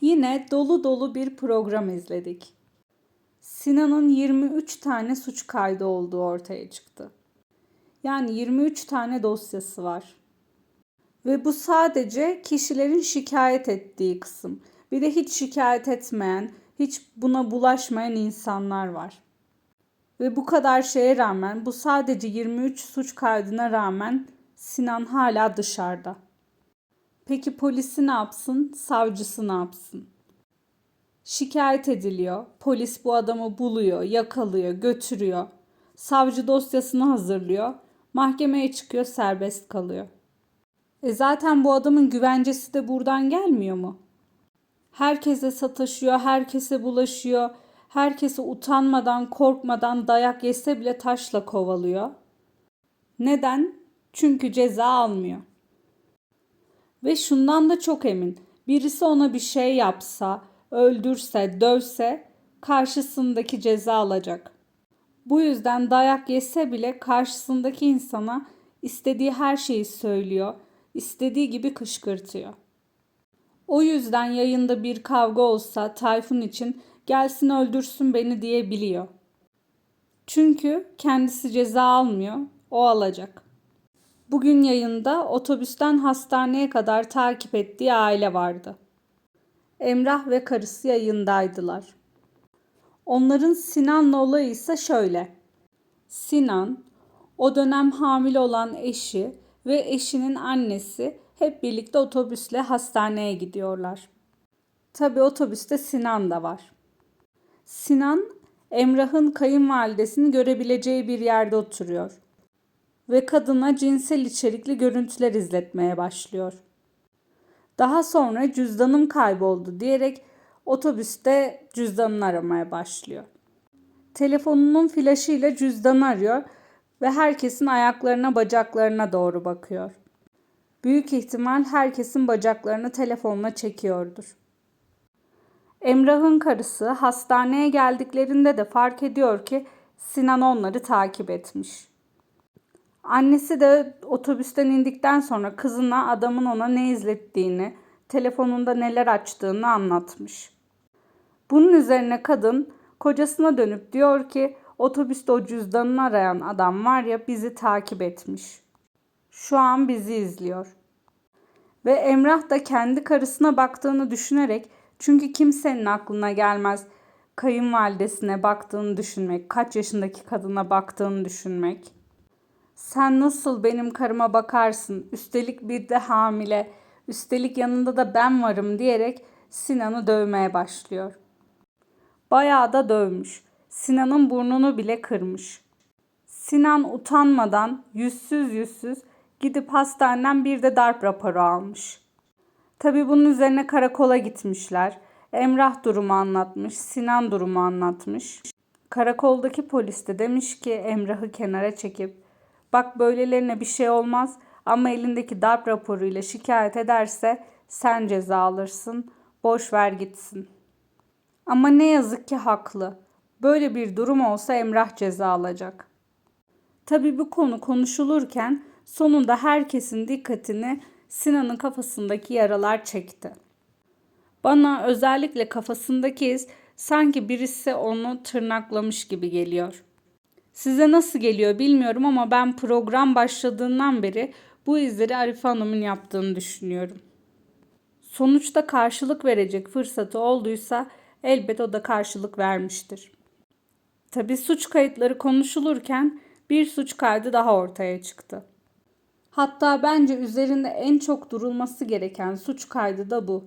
Yine dolu dolu bir program izledik. Sinan'ın 23 tane suç kaydı olduğu ortaya çıktı. Yani 23 tane dosyası var. Ve bu sadece kişilerin şikayet ettiği kısım. Bir de hiç şikayet etmeyen, hiç buna bulaşmayan insanlar var. Ve bu kadar şeye rağmen, bu sadece 23 suç kaydına rağmen Sinan hala dışarıda. Peki polisi ne yapsın, savcısı ne yapsın? Şikayet ediliyor, polis bu adamı buluyor, yakalıyor, götürüyor. Savcı dosyasını hazırlıyor, mahkemeye çıkıyor, serbest kalıyor. E zaten bu adamın güvencesi de buradan gelmiyor mu? Herkese sataşıyor, herkese bulaşıyor, herkese utanmadan, korkmadan dayak yese bile taşla kovalıyor. Neden? Çünkü ceza almıyor. Ve şundan da çok emin. Birisi ona bir şey yapsa, öldürse, dövse karşısındaki ceza alacak. Bu yüzden dayak yese bile karşısındaki insana istediği her şeyi söylüyor, istediği gibi kışkırtıyor. O yüzden yayında bir kavga olsa Tayfun için gelsin öldürsün beni diyebiliyor. Çünkü kendisi ceza almıyor, o alacak. Bugün yayında otobüsten hastaneye kadar takip ettiği aile vardı. Emrah ve karısı yayındaydılar. Onların Sinan'la olayı ise şöyle. Sinan, o dönem hamile olan eşi ve eşinin annesi hep birlikte otobüsle hastaneye gidiyorlar. Tabi otobüste Sinan da var. Sinan, Emrah'ın kayınvalidesini görebileceği bir yerde oturuyor ve kadına cinsel içerikli görüntüler izletmeye başlıyor. Daha sonra cüzdanım kayboldu diyerek otobüste cüzdanını aramaya başlıyor. Telefonunun flaşıyla cüzdanı arıyor ve herkesin ayaklarına bacaklarına doğru bakıyor. Büyük ihtimal herkesin bacaklarını telefonla çekiyordur. Emrah'ın karısı hastaneye geldiklerinde de fark ediyor ki Sinan onları takip etmiş. Annesi de otobüsten indikten sonra kızına adamın ona ne izlettiğini, telefonunda neler açtığını anlatmış. Bunun üzerine kadın kocasına dönüp diyor ki otobüste o cüzdanını arayan adam var ya bizi takip etmiş. Şu an bizi izliyor. Ve Emrah da kendi karısına baktığını düşünerek çünkü kimsenin aklına gelmez kayınvalidesine baktığını düşünmek, kaç yaşındaki kadına baktığını düşünmek. Sen nasıl benim karıma bakarsın? Üstelik bir de hamile. Üstelik yanında da ben varım diyerek Sinan'ı dövmeye başlıyor. Bayağı da dövmüş. Sinan'ın burnunu bile kırmış. Sinan utanmadan yüzsüz yüzsüz gidip hastaneden bir de darp raporu almış. Tabi bunun üzerine karakola gitmişler. Emrah durumu anlatmış, Sinan durumu anlatmış. Karakoldaki polis de demiş ki Emrah'ı kenara çekip bak böylelerine bir şey olmaz ama elindeki darp raporuyla şikayet ederse sen ceza alırsın, boş ver gitsin. Ama ne yazık ki haklı. Böyle bir durum olsa Emrah ceza alacak. Tabi bu konu konuşulurken sonunda herkesin dikkatini Sinan'ın kafasındaki yaralar çekti. Bana özellikle kafasındaki iz sanki birisi onu tırnaklamış gibi geliyor. Size nasıl geliyor bilmiyorum ama ben program başladığından beri bu izleri Arife Hanım'ın yaptığını düşünüyorum. Sonuçta karşılık verecek fırsatı olduysa elbet o da karşılık vermiştir. Tabi suç kayıtları konuşulurken bir suç kaydı daha ortaya çıktı. Hatta bence üzerinde en çok durulması gereken suç kaydı da bu.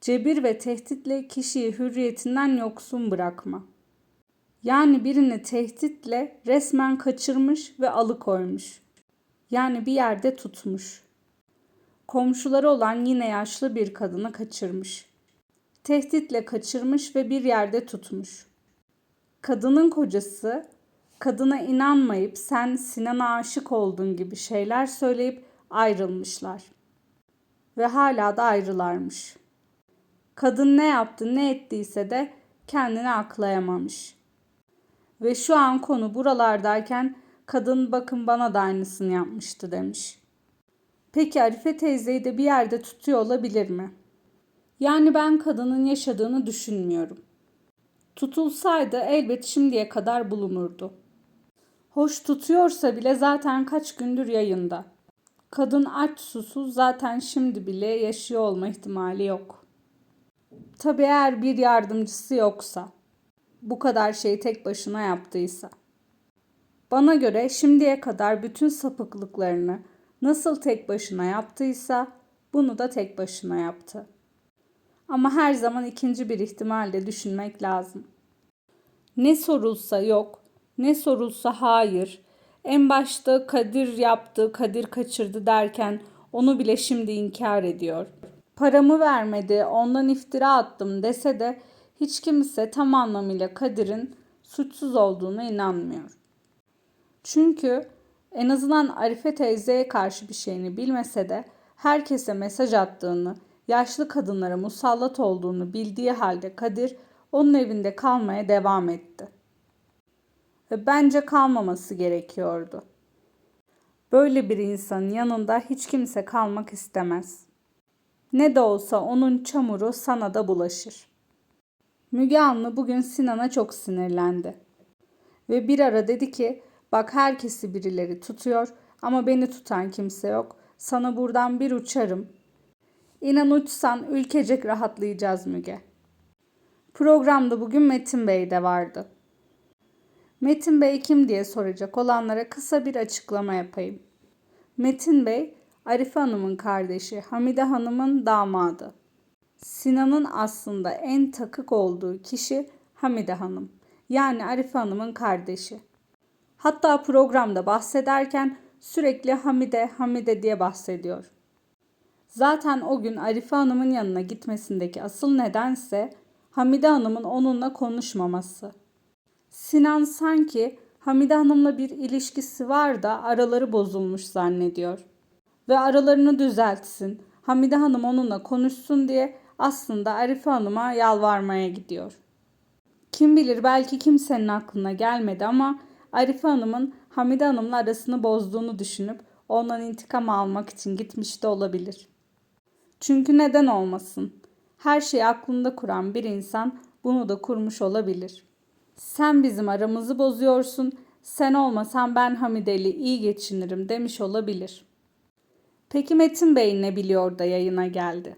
Cebir ve tehditle kişiyi hürriyetinden yoksun bırakma. Yani birini tehditle resmen kaçırmış ve alıkoymuş. Yani bir yerde tutmuş. Komşuları olan yine yaşlı bir kadını kaçırmış. Tehditle kaçırmış ve bir yerde tutmuş. Kadının kocası kadına inanmayıp sen Sinan'a aşık oldun gibi şeyler söyleyip ayrılmışlar. Ve hala da ayrılarmış. Kadın ne yaptı ne ettiyse de kendini aklayamamış. Ve şu an konu buralardayken kadın bakın bana da aynısını yapmıştı demiş. Peki Arife teyzeyi de bir yerde tutuyor olabilir mi? Yani ben kadının yaşadığını düşünmüyorum. Tutulsaydı elbet şimdiye kadar bulunurdu. Hoş tutuyorsa bile zaten kaç gündür yayında. Kadın aç susuz zaten şimdi bile yaşıyor olma ihtimali yok. Tabi eğer bir yardımcısı yoksa, bu kadar şeyi tek başına yaptıysa. Bana göre şimdiye kadar bütün sapıklıklarını nasıl tek başına yaptıysa bunu da tek başına yaptı. Ama her zaman ikinci bir ihtimal de düşünmek lazım. Ne sorulsa yok, ne sorulsa hayır. En başta Kadir yaptı, Kadir kaçırdı derken onu bile şimdi inkar ediyor. Paramı vermedi, ondan iftira attım dese de hiç kimse tam anlamıyla Kadir'in suçsuz olduğuna inanmıyor. Çünkü en azından Arife teyzeye karşı bir şeyini bilmese de herkese mesaj attığını, yaşlı kadınlara musallat olduğunu bildiği halde Kadir onun evinde kalmaya devam etti. Ve bence kalmaması gerekiyordu. Böyle bir insanın yanında hiç kimse kalmak istemez. Ne de olsa onun çamuru sana da bulaşır. Müge Anlı bugün Sinan'a çok sinirlendi. Ve bir ara dedi ki bak herkesi birileri tutuyor ama beni tutan kimse yok. Sana buradan bir uçarım. İnan uçsan ülkecek rahatlayacağız Müge. Programda bugün Metin Bey de vardı. Metin Bey kim diye soracak olanlara kısa bir açıklama yapayım. Metin Bey, Arife Hanım'ın kardeşi, Hamide Hanım'ın damadı. Sinan'ın aslında en takık olduğu kişi Hamide Hanım. Yani Arife Hanım'ın kardeşi. Hatta programda bahsederken sürekli Hamide, Hamide diye bahsediyor. Zaten o gün Arife Hanım'ın yanına gitmesindeki asıl nedense Hamide Hanım'ın onunla konuşmaması. Sinan sanki Hamide Hanım'la bir ilişkisi var da araları bozulmuş zannediyor. Ve aralarını düzeltsin, Hamide Hanım onunla konuşsun diye aslında Arife Hanım'a yalvarmaya gidiyor. Kim bilir belki kimsenin aklına gelmedi ama Arife Hanım'ın Hamide Hanım'la arasını bozduğunu düşünüp ondan intikam almak için gitmiş de olabilir. Çünkü neden olmasın? Her şeyi aklında kuran bir insan bunu da kurmuş olabilir. Sen bizim aramızı bozuyorsun, sen olmasan ben Hamideli iyi geçinirim demiş olabilir. Peki Metin Bey ne biliyor da yayına geldi?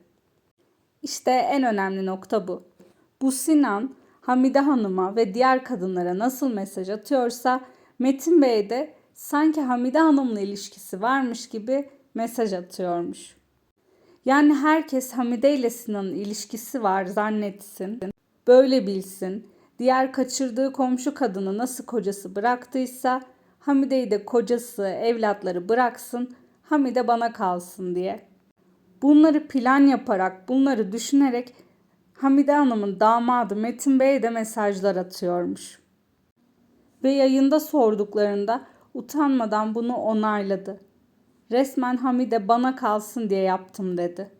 İşte en önemli nokta bu. Bu Sinan Hamide Hanım'a ve diğer kadınlara nasıl mesaj atıyorsa Metin Bey de sanki Hamide Hanım'la ilişkisi varmış gibi mesaj atıyormuş. Yani herkes Hamide ile Sinan'ın ilişkisi var zannetsin, böyle bilsin. Diğer kaçırdığı komşu kadını nasıl kocası bıraktıysa Hamide'yi de kocası, evlatları bıraksın, Hamide bana kalsın diye. Bunları plan yaparak, bunları düşünerek Hamide Hanım'ın damadı Metin Bey'e de mesajlar atıyormuş. Ve yayında sorduklarında utanmadan bunu onayladı. Resmen Hamide bana kalsın diye yaptım dedi.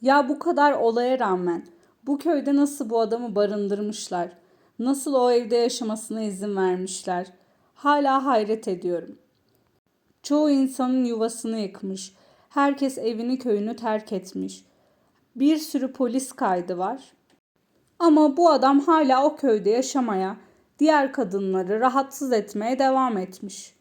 Ya bu kadar olaya rağmen bu köyde nasıl bu adamı barındırmışlar? Nasıl o evde yaşamasına izin vermişler? Hala hayret ediyorum. Çoğu insanın yuvasını yıkmış. Herkes evini köyünü terk etmiş. Bir sürü polis kaydı var. Ama bu adam hala o köyde yaşamaya, diğer kadınları rahatsız etmeye devam etmiş.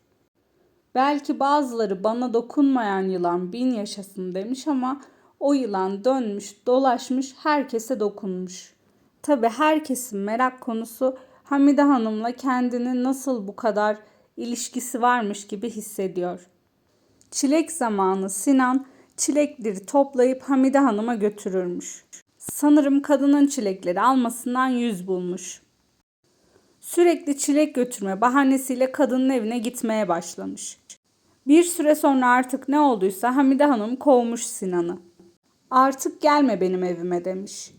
Belki bazıları bana dokunmayan yılan bin yaşasın demiş ama o yılan dönmüş, dolaşmış, herkese dokunmuş. Tabi herkesin merak konusu Hamide Hanım'la kendini nasıl bu kadar ilişkisi varmış gibi hissediyor. Çilek zamanı Sinan çilekleri toplayıp Hamide Hanım'a götürürmüş. Sanırım kadının çilekleri almasından yüz bulmuş. Sürekli çilek götürme bahanesiyle kadının evine gitmeye başlamış. Bir süre sonra artık ne olduysa Hamide Hanım kovmuş Sinan'ı. Artık gelme benim evime demiş.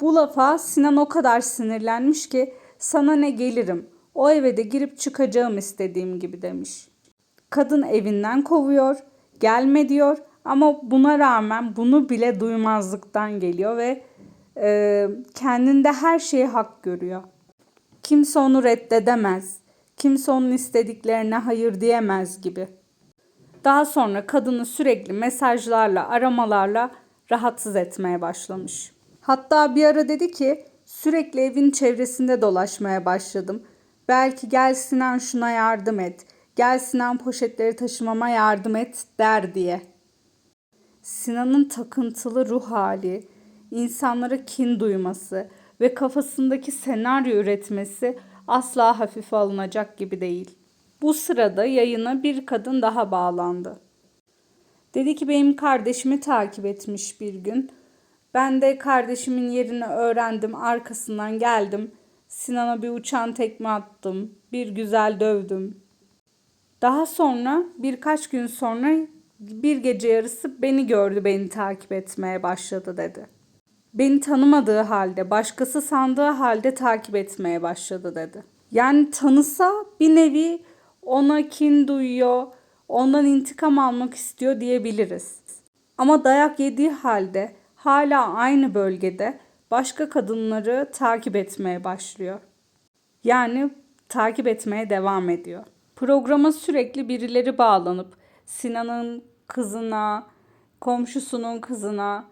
Bu lafa Sinan o kadar sinirlenmiş ki sana ne gelirim o eve de girip çıkacağım istediğim gibi demiş. Kadın evinden kovuyor, gelme diyor ama buna rağmen bunu bile duymazlıktan geliyor ve e, kendinde her şeyi hak görüyor. Kimse onu reddedemez, kimse onun istediklerine hayır diyemez gibi. Daha sonra kadını sürekli mesajlarla, aramalarla rahatsız etmeye başlamış. Hatta bir ara dedi ki sürekli evin çevresinde dolaşmaya başladım. Belki gel Sinan şuna yardım et. Gel Sinan poşetleri taşımama yardım et der diye. Sinan'ın takıntılı ruh hali, insanlara kin duyması ve kafasındaki senaryo üretmesi asla hafife alınacak gibi değil. Bu sırada yayına bir kadın daha bağlandı. Dedi ki benim kardeşimi takip etmiş bir gün. Ben de kardeşimin yerini öğrendim, arkasından geldim. Sinan'a bir uçan tekme attım, bir güzel dövdüm. Daha sonra birkaç gün sonra bir gece yarısı beni gördü, beni takip etmeye başladı dedi. Beni tanımadığı halde, başkası sandığı halde takip etmeye başladı dedi. Yani tanısa bir nevi ona kin duyuyor, ondan intikam almak istiyor diyebiliriz. Ama dayak yediği halde hala aynı bölgede başka kadınları takip etmeye başlıyor. Yani takip etmeye devam ediyor. Programa sürekli birileri bağlanıp Sinan'ın kızına, komşusunun kızına,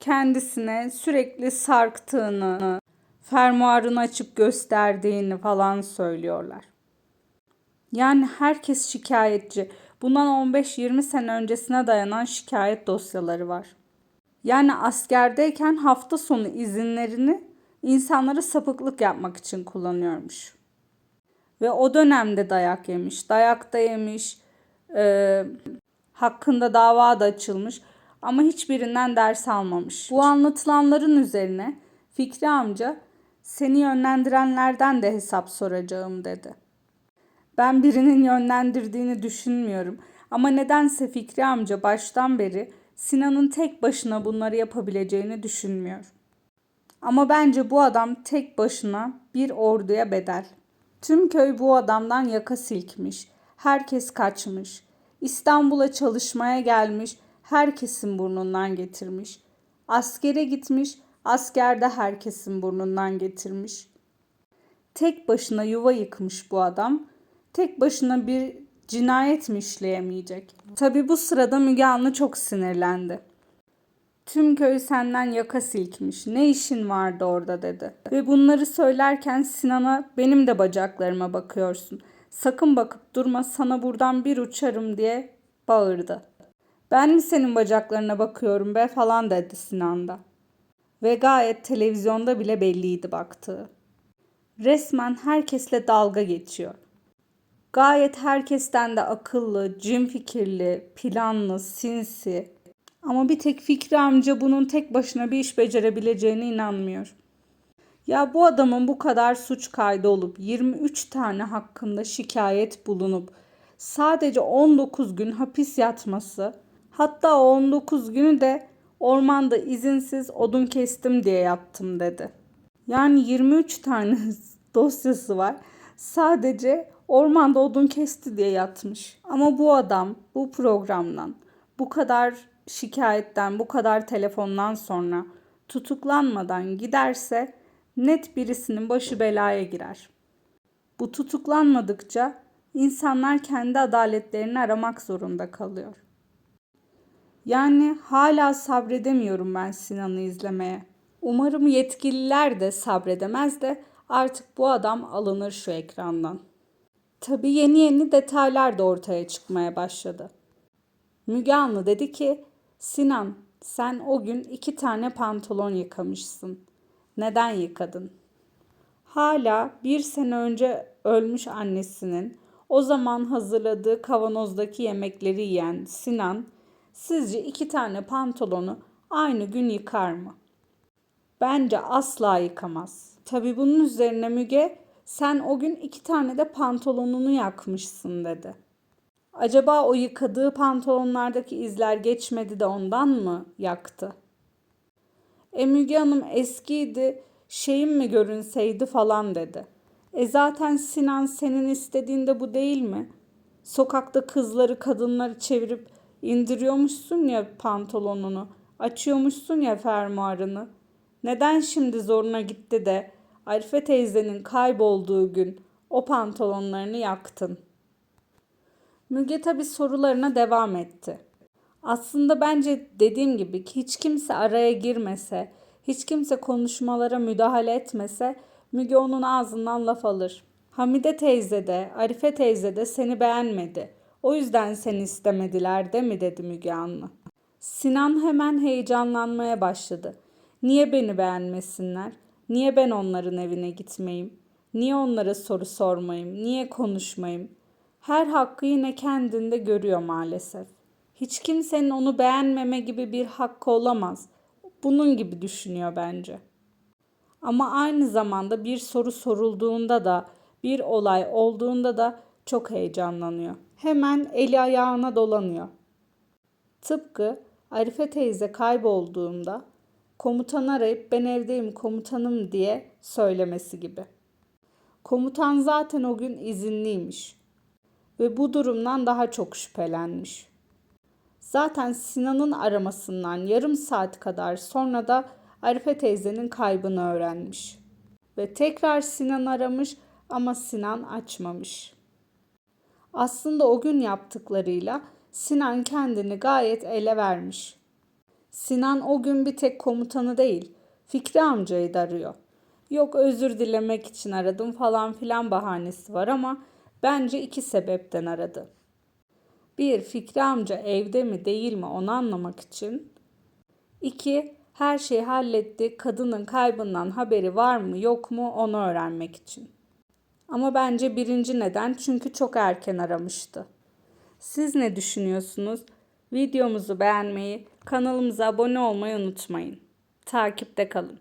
kendisine sürekli sarktığını, fermuarını açıp gösterdiğini falan söylüyorlar. Yani herkes şikayetçi. Bundan 15-20 sene öncesine dayanan şikayet dosyaları var. Yani askerdeyken hafta sonu izinlerini insanlara sapıklık yapmak için kullanıyormuş. Ve o dönemde dayak yemiş, dayak da yemiş, e, hakkında dava da açılmış ama hiçbirinden ders almamış. Bu anlatılanların üzerine Fikri amca seni yönlendirenlerden de hesap soracağım dedi. Ben birinin yönlendirdiğini düşünmüyorum ama nedense Fikri amca baştan beri Sinan'ın tek başına bunları yapabileceğini düşünmüyor. Ama bence bu adam tek başına bir orduya bedel. Tüm köy bu adamdan yaka silkmiş. Herkes kaçmış. İstanbul'a çalışmaya gelmiş. Herkesin burnundan getirmiş. Askere gitmiş. Askerde herkesin burnundan getirmiş. Tek başına yuva yıkmış bu adam. Tek başına bir cinayet mi işleyemeyecek? Tabi bu sırada Müge Anlı çok sinirlendi. Tüm köy senden yaka silkmiş. Ne işin vardı orada dedi. Ve bunları söylerken Sinan'a benim de bacaklarıma bakıyorsun. Sakın bakıp durma sana buradan bir uçarım diye bağırdı. Ben mi senin bacaklarına bakıyorum be falan dedi Sinan da. Ve gayet televizyonda bile belliydi baktığı. Resmen herkesle dalga geçiyor. Gayet herkesten de akıllı, cin fikirli, planlı, sinsi. Ama bir tek Fikri amca bunun tek başına bir iş becerebileceğine inanmıyor. Ya bu adamın bu kadar suç kaydı olup 23 tane hakkında şikayet bulunup sadece 19 gün hapis yatması, hatta o 19 günü de ormanda izinsiz odun kestim diye yattım dedi. Yani 23 tane dosyası var. Sadece ormanda odun kesti diye yatmış. Ama bu adam bu programdan bu kadar şikayetten, bu kadar telefondan sonra tutuklanmadan giderse net birisinin başı belaya girer. Bu tutuklanmadıkça insanlar kendi adaletlerini aramak zorunda kalıyor. Yani hala sabredemiyorum ben Sinan'ı izlemeye. Umarım yetkililer de sabredemez de artık bu adam alınır şu ekrandan. Tabii yeni yeni detaylar da ortaya çıkmaya başladı. Müge Anlı dedi ki, Sinan sen o gün iki tane pantolon yıkamışsın. Neden yıkadın? Hala bir sene önce ölmüş annesinin o zaman hazırladığı kavanozdaki yemekleri yiyen Sinan, sizce iki tane pantolonu aynı gün yıkar mı? Bence asla yıkamaz. Tabii bunun üzerine Müge sen o gün iki tane de pantolonunu yakmışsın dedi. Acaba o yıkadığı pantolonlardaki izler geçmedi de ondan mı yaktı? E Müge Hanım eskiydi, şeyim mi görünseydi falan dedi. E zaten Sinan senin istediğinde bu değil mi? Sokakta kızları kadınları çevirip indiriyormuşsun ya pantolonunu, açıyormuşsun ya fermuarını. Neden şimdi zoruna gitti de Arife teyzenin kaybolduğu gün o pantolonlarını yaktın. Müge tabi sorularına devam etti. Aslında bence dediğim gibi ki hiç kimse araya girmese, hiç kimse konuşmalara müdahale etmese Müge onun ağzından laf alır. Hamide teyze de, Arife teyze de seni beğenmedi. O yüzden seni istemediler de mi dedi Müge Anlı. Sinan hemen heyecanlanmaya başladı. Niye beni beğenmesinler? Niye ben onların evine gitmeyeyim? Niye onlara soru sormayayım? Niye konuşmayayım? Her hakkı yine kendinde görüyor maalesef. Hiç kimsenin onu beğenmeme gibi bir hakkı olamaz. Bunun gibi düşünüyor bence. Ama aynı zamanda bir soru sorulduğunda da, bir olay olduğunda da çok heyecanlanıyor. Hemen eli ayağına dolanıyor. Tıpkı Arife teyze kaybolduğunda komutan arayıp ben evdeyim komutanım diye söylemesi gibi. Komutan zaten o gün izinliymiş ve bu durumdan daha çok şüphelenmiş. Zaten Sinan'ın aramasından yarım saat kadar sonra da Arife teyzenin kaybını öğrenmiş. Ve tekrar Sinan aramış ama Sinan açmamış. Aslında o gün yaptıklarıyla Sinan kendini gayet ele vermiş. Sinan o gün bir tek komutanı değil, Fikri amcayı da arıyor. Yok özür dilemek için aradım falan filan bahanesi var ama bence iki sebepten aradı. Bir, Fikri amca evde mi değil mi onu anlamak için. İki, her şeyi halletti, kadının kaybından haberi var mı yok mu onu öğrenmek için. Ama bence birinci neden çünkü çok erken aramıştı. Siz ne düşünüyorsunuz? Videomuzu beğenmeyi, kanalımıza abone olmayı unutmayın. Takipte kalın.